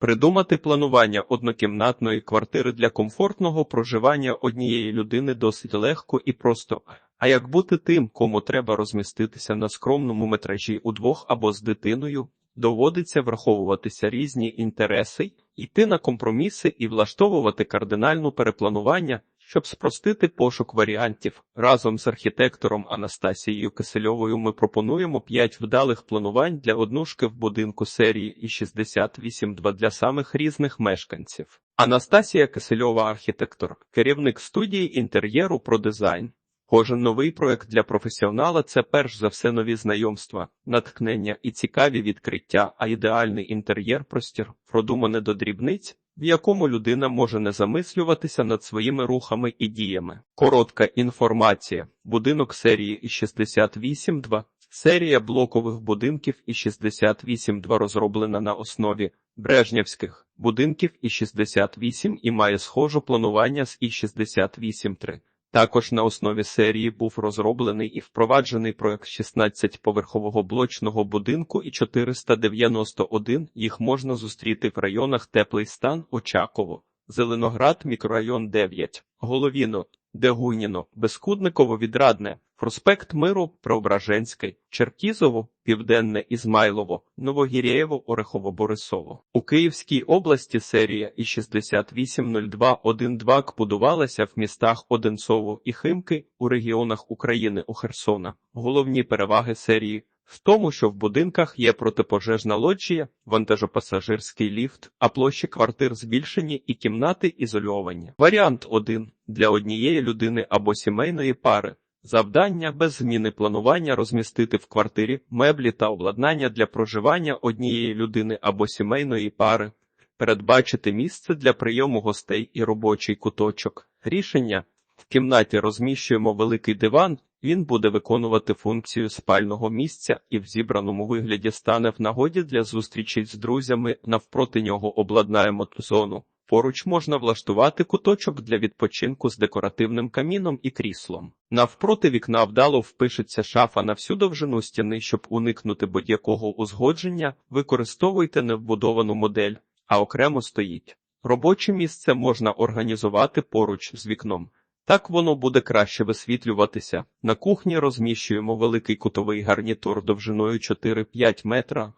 Придумати планування однокімнатної квартири для комфортного проживання однієї людини досить легко і просто. А як бути тим, кому треба розміститися на скромному метражі удвох або з дитиною, доводиться враховуватися різні інтереси, йти на компроміси і влаштовувати кардинальну перепланування, щоб спростити пошук варіантів. Разом з архітектором Анастасією Кисельовою ми пропонуємо 5 вдалих планувань для однушки в будинку серії і 68-2 для самих різних мешканців. Анастасія Кисельова, архітектор, керівник студії інтер'єру про дизайн. Кожен новий проект для професіонала це перш за все нові знайомства, натхнення і цікаві відкриття, а ідеальний інтер'єр простір продумане до дрібниць, в якому людина може не замислюватися над своїми рухами і діями. Коротка інформація. Будинок серії і 68.2. Серія блокових будинків і 68.2 розроблена на основі брежнєвських будинків і 68 і має схоже планування з і 68.3. Також на основі серії був розроблений і впроваджений проект 16-поверхового блочного будинку і 491. Їх можна зустріти в районах Теплий стан, Очаково, Зеленоград, мікрорайон 9, Головіно, Дегуніно, Безкудниково, Відрадне, Проспект Миру, Преображенський, Черкізово, Південне Ізмайлово, Новогірєєво, Орехово-Борисово. У Київській області серія і 680212 будувалася в містах Одинцово і Химки у регіонах України у Херсона. Головні переваги серії в тому, що в будинках є протипожежна лоджія, вантажопасажирський ліфт, а площі квартир збільшені і кімнати ізольовані. Варіант 1. для однієї людини або сімейної пари. Завдання без зміни планування розмістити в квартирі меблі та обладнання для проживання однієї людини або сімейної пари, передбачити місце для прийому гостей і робочий куточок. Рішення в кімнаті розміщуємо великий диван, він буде виконувати функцію спального місця і в зібраному вигляді стане в нагоді для зустрічей з друзями. Навпроти нього обладнаємо зону. Поруч можна влаштувати куточок для відпочинку з декоративним каміном і кріслом. Навпроти вікна вдало впишеться шафа на всю довжину стіни, щоб уникнути будь-якого узгодження, використовуйте невбудовану модель, а окремо стоїть. Робоче місце можна організувати поруч з вікном. Так воно буде краще висвітлюватися. На кухні розміщуємо великий кутовий гарнітур довжиною 4-5 метра.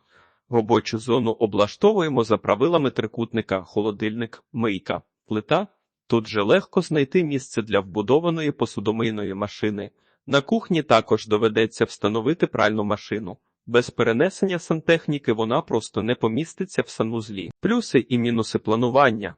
Робочу зону облаштовуємо за правилами трикутника, холодильник, мийка, плита. Тут же легко знайти місце для вбудованої посудомийної машини. На кухні також доведеться встановити пральну машину. Без перенесення сантехніки вона просто не поміститься в санузлі. Плюси і мінуси планування.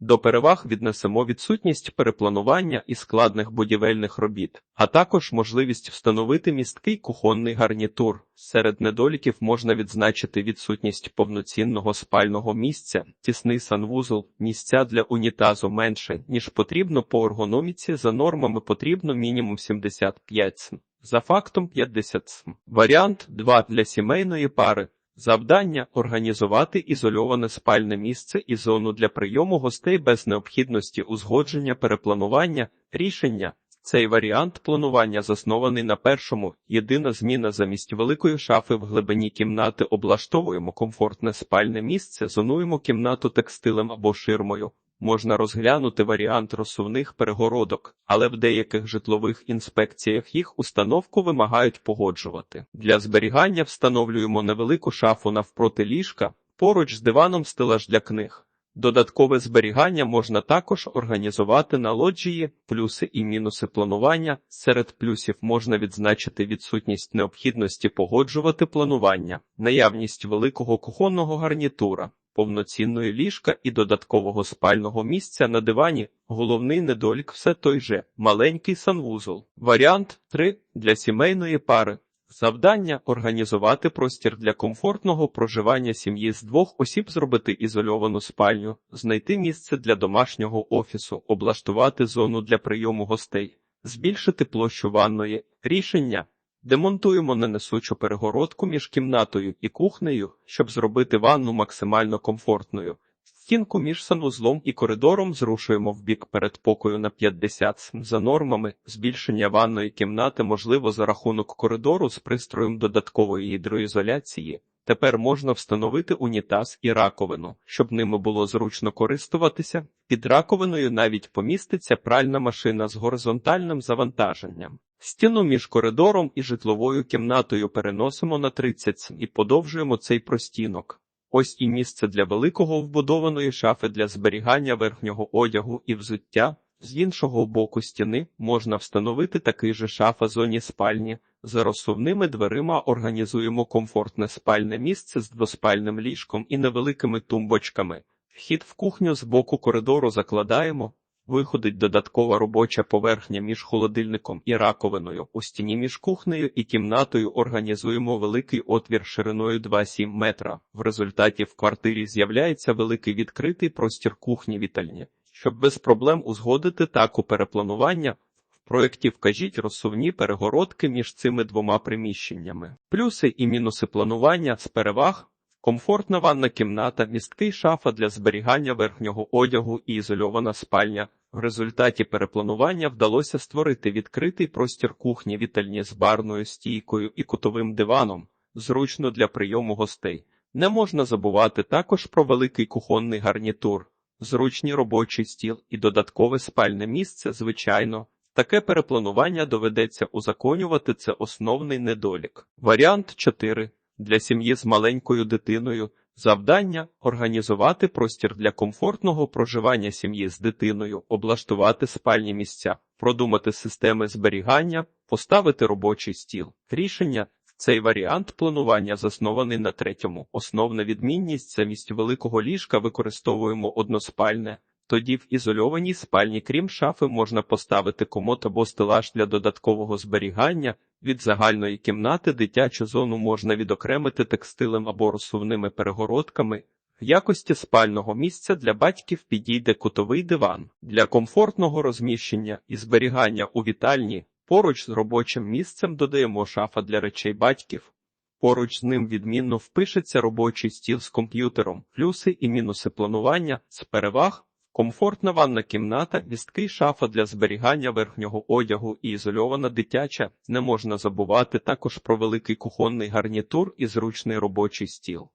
До переваг віднесемо відсутність перепланування і складних будівельних робіт, а також можливість встановити місткий кухонний гарнітур. Серед недоліків можна відзначити відсутність повноцінного спального місця, тісний санвузол, місця для унітазу менше, ніж потрібно по ергономіці, за нормами потрібно мінімум 75 см, за фактом 50 см. Варіант 2 для сімейної пари. Завдання організувати ізольоване спальне місце і зону для прийому гостей без необхідності узгодження перепланування рішення. Цей варіант планування заснований на першому. Єдина зміна замість великої шафи в глибині кімнати облаштовуємо комфортне спальне місце, зонуємо кімнату текстилем або ширмою. Можна розглянути варіант розсувних перегородок, але в деяких житлових інспекціях їх установку вимагають погоджувати. Для зберігання встановлюємо невелику шафу навпроти ліжка, поруч з диваном стелаж для книг. Додаткове зберігання можна також організувати на лоджії, плюси і мінуси планування. Серед плюсів можна відзначити відсутність необхідності погоджувати планування, наявність великого кухонного гарнітура, повноцінної ліжка і додаткового спального місця на дивані. Головний недолік все той же маленький санвузол. Варіант 3 для сімейної пари. Завдання організувати простір для комфортного проживання сім'ї з двох осіб, зробити ізольовану спальню, знайти місце для домашнього офісу, облаштувати зону для прийому гостей, збільшити площу ванної. Рішення демонтуємо ненесучу перегородку між кімнатою і кухнею, щоб зробити ванну максимально комфортною. Стінку між санузлом і коридором зрушуємо в бік передпокою на 50 см. за нормами. Збільшення ванної кімнати можливо за рахунок коридору з пристроєм додаткової гідроізоляції. Тепер можна встановити унітаз і раковину, щоб ними було зручно користуватися. Під раковиною навіть поміститься пральна машина з горизонтальним завантаженням. Стіну між коридором і житловою кімнатою переносимо на 30 см і подовжуємо цей простінок. Ось і місце для великого вбудованої шафи для зберігання верхнього одягу і взуття. З іншого боку стіни можна встановити такий же шафа зоні спальні. За розсувними дверима організуємо комфортне спальне місце з двоспальним ліжком і невеликими тумбочками. Вхід в кухню з боку коридору закладаємо. Виходить додаткова робоча поверхня між холодильником і раковиною. У стіні між кухнею і кімнатою організуємо великий отвір шириною 2,7 метра. В результаті в квартирі з'являється великий відкритий простір кухні вітальні. Щоб без проблем узгодити таку перепланування, в проєкті вкажіть розсувні перегородки між цими двома приміщеннями. Плюси і мінуси планування з переваг. Комфортна ванна кімната, місткий шафа для зберігання верхнього одягу і ізольована спальня. В результаті перепланування вдалося створити відкритий простір кухні вітальні з барною стійкою і кутовим диваном, зручно для прийому гостей. Не можна забувати також про великий кухонний гарнітур, зручний робочий стіл і додаткове спальне місце, звичайно. Таке перепланування доведеться узаконювати це основний недолік. Варіант 4. Для сім'ї з маленькою дитиною завдання організувати простір для комфортного проживання сім'ї з дитиною, облаштувати спальні місця, продумати системи зберігання, поставити робочий стіл. Рішення цей варіант планування заснований на третьому. Основна відмінність замість великого ліжка використовуємо односпальне. Тоді в ізольованій спальні, крім шафи, можна поставити комод або стелаж для додаткового зберігання. Від загальної кімнати дитячу зону можна відокремити текстилем або розсувними перегородками. В якості спального місця для батьків підійде кутовий диван. Для комфортного розміщення і зберігання у вітальні поруч з робочим місцем додаємо шафа для речей батьків. Поруч з ним відмінно впишеться робочий стіл з комп'ютером, плюси і мінуси планування з переваг. Комфортна ванна кімната, місткий шафа для зберігання верхнього одягу і ізольована дитяча. Не можна забувати також про великий кухонний гарнітур і зручний робочий стіл.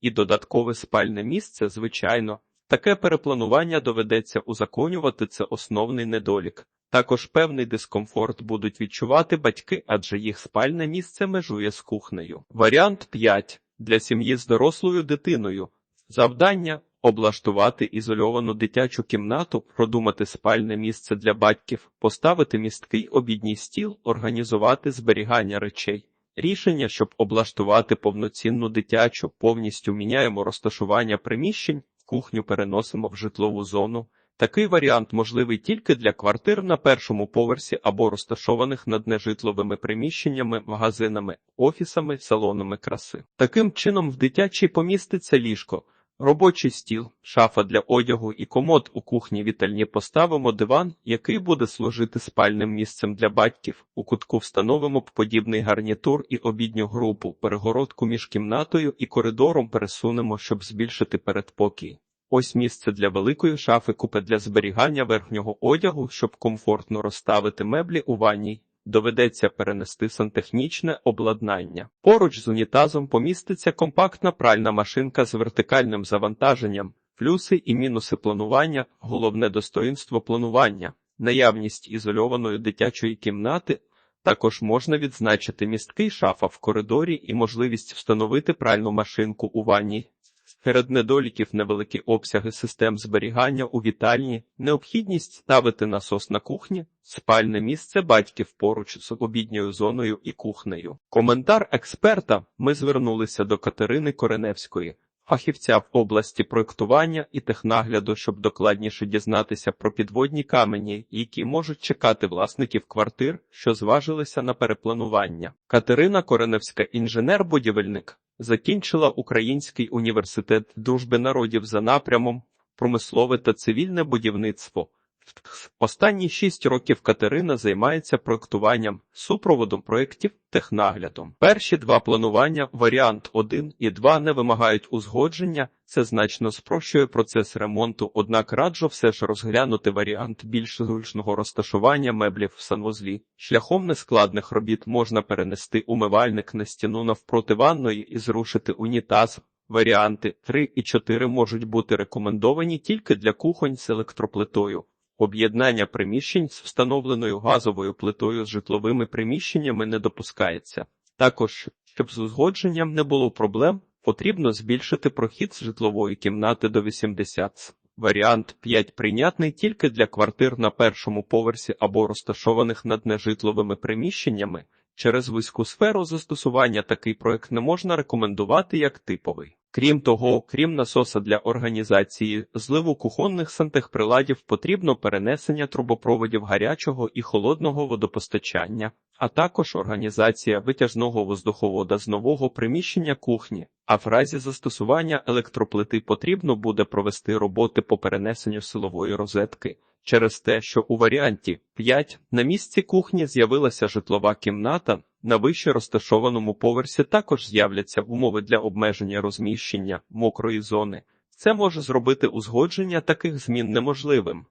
І додаткове спальне місце, звичайно. Таке перепланування доведеться узаконювати це основний недолік. Також певний дискомфорт будуть відчувати батьки, адже їх спальне місце межує з кухнею. Варіант 5. Для сім'ї з дорослою дитиною. Завдання облаштувати ізольовану дитячу кімнату, продумати спальне місце для батьків, поставити місткий обідній стіл, організувати зберігання речей. Рішення, щоб облаштувати повноцінну дитячу, повністю міняємо розташування приміщень, кухню переносимо в житлову зону. Такий варіант можливий тільки для квартир на першому поверсі або розташованих над нежитловими приміщеннями, магазинами, офісами, салонами краси. Таким чином в дитячій поміститься ліжко. Робочий стіл, шафа для одягу і комод у кухні вітальні поставимо диван, який буде служити спальним місцем для батьків. У кутку встановимо подібний гарнітур і обідню групу. Перегородку між кімнатою і коридором пересунемо, щоб збільшити передпокій. Ось місце для великої шафи купе для зберігання верхнього одягу, щоб комфортно розставити меблі у ванній. Доведеться перенести сантехнічне обладнання. Поруч з унітазом поміститься компактна пральна машинка з вертикальним завантаженням, плюси і мінуси планування, головне достоїнство планування, наявність ізольованої дитячої кімнати. Також можна відзначити місткий шафа в коридорі і можливість встановити пральну машинку у ванні. Серед недоліків невеликі обсяги систем зберігання у вітальні, необхідність ставити насос на кухні, спальне місце батьків поруч з обідньою зоною і кухнею. Коментар експерта ми звернулися до Катерини Кореневської, фахівця в області проєктування і технагляду, щоб докладніше дізнатися про підводні камені, які можуть чекати власників квартир, що зважилися на перепланування. Катерина Кореневська, інженер-будівельник. Закінчила Український університет дружби народів за напрямом промислове та цивільне будівництво. Останні шість років Катерина займається проектуванням, супроводом проєктів, технаглядом. Перші два планування, варіант 1 і 2 не вимагають узгодження, це значно спрощує процес ремонту, однак раджу все ж розглянути варіант більш зручного розташування меблів в санвузлі. Шляхом нескладних робіт можна перенести умивальник на стіну навпроти ванної і зрушити унітаз. Варіанти 3 і 4 можуть бути рекомендовані тільки для кухонь з електроплитою. Об'єднання приміщень з встановленою газовою плитою з житловими приміщеннями не допускається. Також, щоб з узгодженням не було проблем, потрібно збільшити прохід з житлової кімнати до 80. Варіант 5 прийнятний тільки для квартир на першому поверсі або розташованих над нежитловими приміщеннями. Через вузьку сферу застосування такий проект не можна рекомендувати як типовий. Крім того, крім насоса для організації зливу кухонних сантехприладів потрібно перенесення трубопроводів гарячого і холодного водопостачання, а також організація витяжного воздуховода з нового приміщення кухні. А в разі застосування електроплити потрібно буде провести роботи по перенесенню силової розетки. Через те, що у варіанті 5 на місці кухні з'явилася житлова кімната, на вище розташованому поверсі також з'являться умови для обмеження розміщення мокрої зони. Це може зробити узгодження таких змін неможливим.